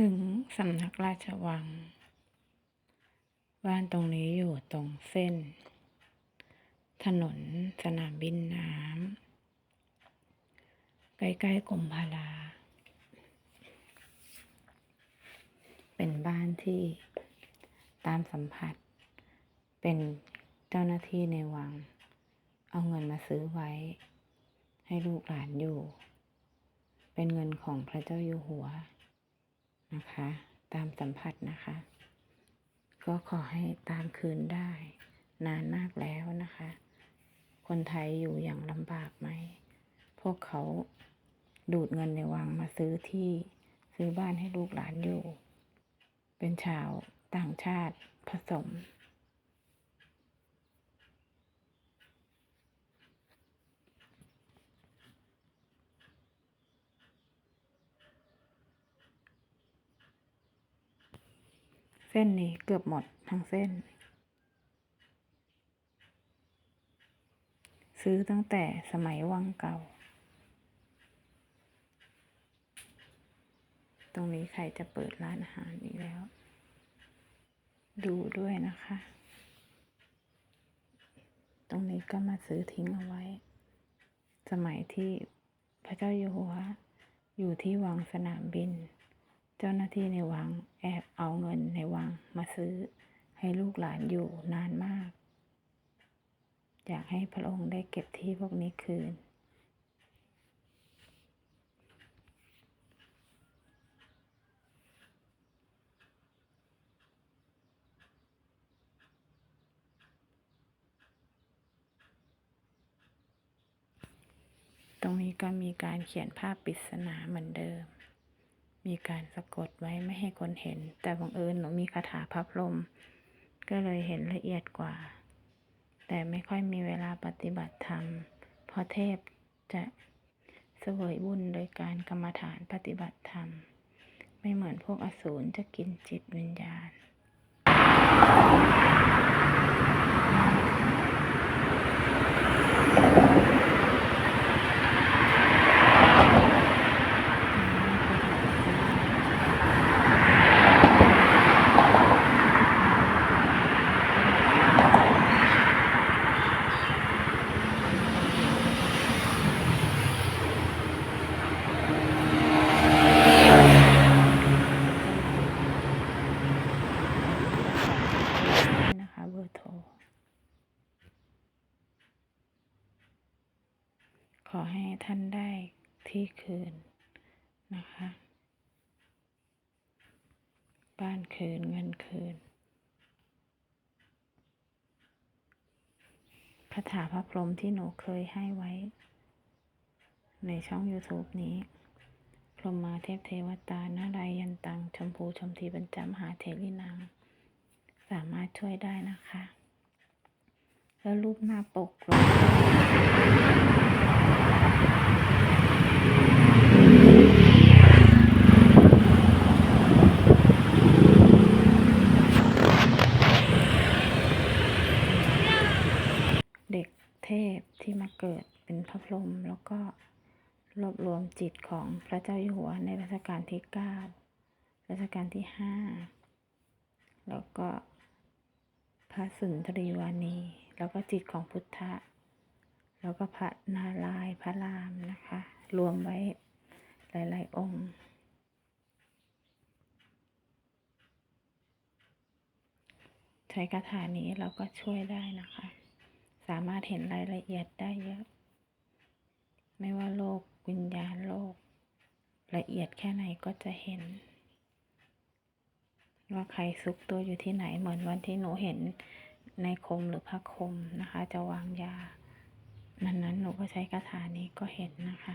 ถึงสำนักราชวัง บ้านตรงนี้อยู่ตรงเส้น ถนนสนามบินน้ำใกล้ๆกรมพาราเป็นบ้านที่ตามสัมผัส เป็นเจ้าหน้าที่ในวัง เอาเงินมาซื้อไว้ ให้ลูกหลานอยู่ เป็นเงินของพระเจ้าอยู่หัว นะคะ ตามสัมผัสนะคะ ก็ขอให้ตามคืนได้ นานมากแล้วนะคะ คนไทยอยู่อย่างลำบากไหม พวกเขาดูดเงินในวังมาซื้อที่ซื้อบ้านให้ลูกหลานอยู่ เป็นชาวต่างชาติผสม เส้นนี้เกือบหมดทั้งเส้น ซื้อตั้งแต่สมัยวังเก่า ตรงนี้ใครจะเปิดร้านอาหารอีกแล้ว ดูด้วยนะคะ ตรงนี้ก็มาซื้อทิ้งเอาไว้ สมัยที่พระเจ้าอยู่หัวอยู่ที่วังสนามบิน จ้าหน้าที่ในวังแอบเอาเงินในวังมาซื้อให้ลูกหลานอยู่นานมาก อยากให้พระองค์ได้เก็บที่พวกนี้คืน ตรงนี้ก็มีการเขียนภาพปริศนาเหมือนเดิม มีการสะกดไว้ไม่ให้คนเห็น แต่บังเอิญหนูมีคาถาพับลม ก็เลยเห็นละเอียดกว่า แต่ไม่ค่อยมีเวลาปฏิบัติธรรม เพราะเทพจะเสวยบุญโดยการกรรมฐานปฏิบัติธรรม ไม่เหมือนพวกอสูรจะกินจิตวิญญาณ นะคะเบอร์ โท ขอให้ท่านได้ที่คืนนะคะ บ้านคืนเงินคืนคาถาพระพรหมที่หนูเคยให้ไว้ ในช่อง YouTube นี้พรหมมาเทพเทวตานาลายยันตัง ชมพูชมทีบรรจำหาเทวินัง สามารถช่วยได้นะคะ แล้วรูปหน้าปกลงเด็กเทพที่มาเกิดเป็นพระพรหมแล้วก็รวบรวมจิตของพระเจ้าอยู่หัวในรัชกาลที่เก้ารัชกาลที่ห้าแล้วก็ พระสุนทรีวานี แล้วก็จิตของพุทธะ แล้วก็พระนารายพระรามนะคะ รวมไว้หลาย ๆ องค์ใช้คาถานี้เราก็ช่วยได้นะคะ สามารถเห็นรายละเอียดได้เยอะ ไม่ว่าโลกวิญญาณโลก ละเอียดแค่ไหนก็จะเห็น ว่าใครซุกตัวอยู่ที่ไหนเหมือนวันที่หนูเห็นในคมหรือพระคมนะคะ จะวางยา นั้นนั้นหนูก็ใช้คาถานี้ก็เห็นนะคะ